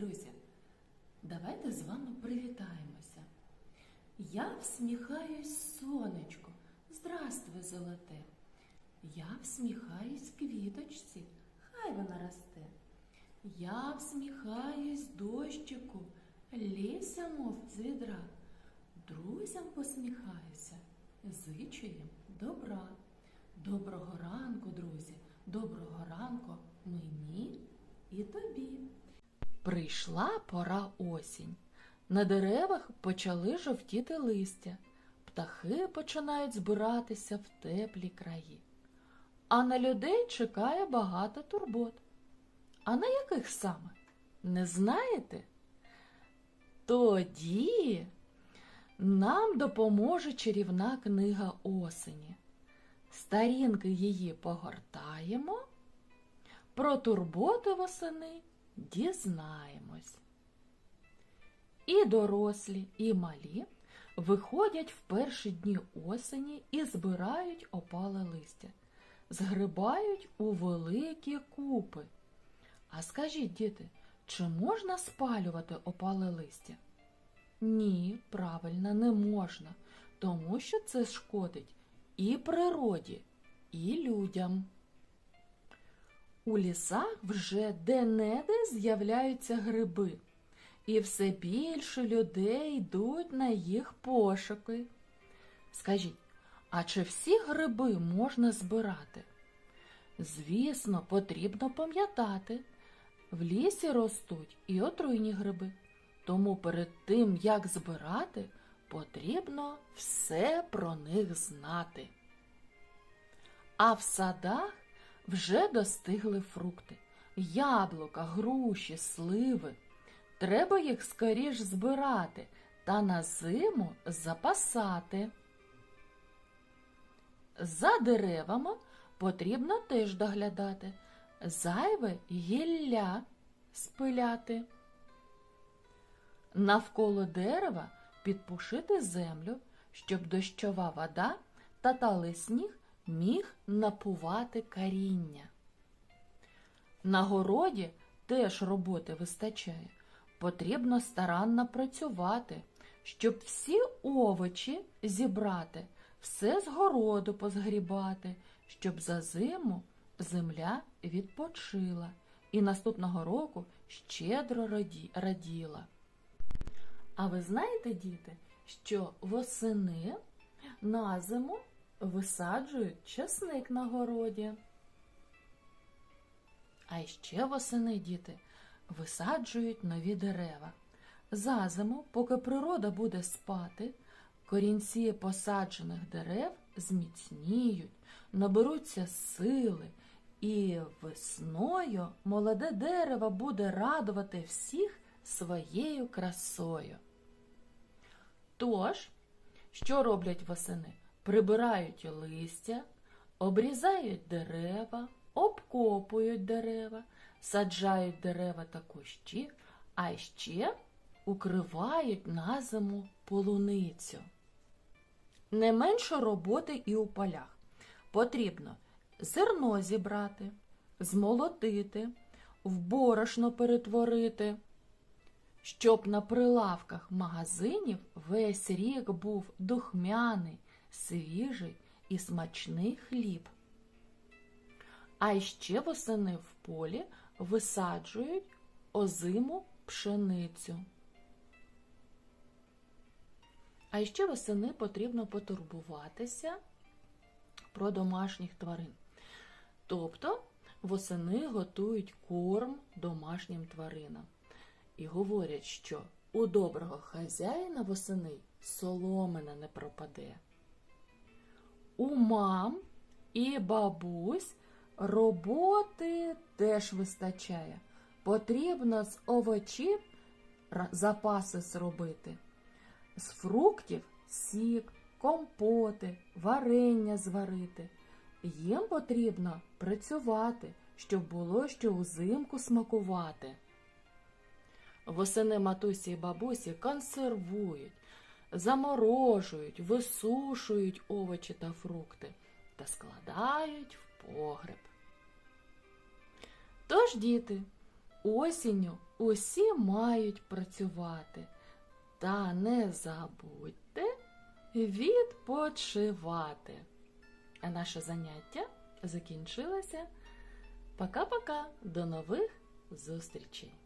друзі, давайте з вами привітаємося. Я всміхаюсь сонечко, здравствуй, золоте. Я всміхаюсь квіточці, хай вона росте. Я всміхаюсь дощику, ліся, мов з. Друзям посміхаюся, зичу їм добра. Доброго ранку, друзі, доброго ранку мені і тобі. Прийшла пора осінь. На деревах почали жовтіти листя, птахи починають збиратися в теплі краї. А на людей чекає багато турбот. А на яких саме? Не знаєте? Тоді нам допоможе чарівна книга осені. Сторінки її погортаємо, про турботи восени дізнаємось. І дорослі, і малі виходять в перші дні осені і збирають опале листя, згрибають у великі купи. А скажіть, діти, чи можна спалювати опале листя? Ні, правильно, не можна, тому що це шкодить і природі, і людям. У лісах вже де-не-де з'являються гриби, і все більше людей йдуть на їх пошуки. Скажіть, а чи всі гриби можна збирати? Звісно, потрібно пам'ятати, в лісі ростуть і отруйні гриби, тому перед тим, як збирати, потрібно все про них знати. А в садах вже достигли фрукти, яблука, груші, сливи. Треба їх скоріш збирати та на зиму запасати. За деревами потрібно теж доглядати, зайве гілля спиляти. Навколо дерева підпушити землю, щоб дощова вода та талий сніг міг напувати каріння. На городі теж роботи вистачає. Потрібно старанно працювати, щоб всі овочі зібрати, все з городу позгрібати, щоб за зиму земля відпочила і наступного року щедро раділа. А ви знаєте, діти, що восени на зиму висаджують часник на городі. А ще восени, діти, висаджують нові дерева. За зиму, поки природа буде спати, корінці посаджених дерев зміцніють, наберуться сили, і весною молоде дерево буде радувати всіх своєю красою. Тож, що роблять восени? Прибирають листя, обрізають дерева, обкопують дерева, саджають дерева та кущі, а ще укривають на зиму полуницю. Не менше роботи і у полях. Потрібно зерно зібрати, змолотити, в борошно перетворити, щоб на прилавках магазинів весь рік був духмяний, свіжий і смачний хліб. А ще восени в полі висаджують озиму пшеницю. А ще восени потрібно потурбуватися про домашніх тварин. Тобто восени готують корм домашнім тваринам. І говорять, що у доброго хазяїна восени соломина не пропаде. У мам і бабусь роботи теж вистачає. Потрібно з овочів запаси зробити, з фруктів сік, компоти, варення зварити. Їм потрібно працювати, щоб було що узимку смакувати. Восени матусі і бабусі консервують, заморожують, висушують овочі та фрукти та складають в погреб. Тож, діти, осінню усі мають працювати. Та не забудьте відпочивати. А наше заняття закінчилося. Пока-пока, до нових зустрічей!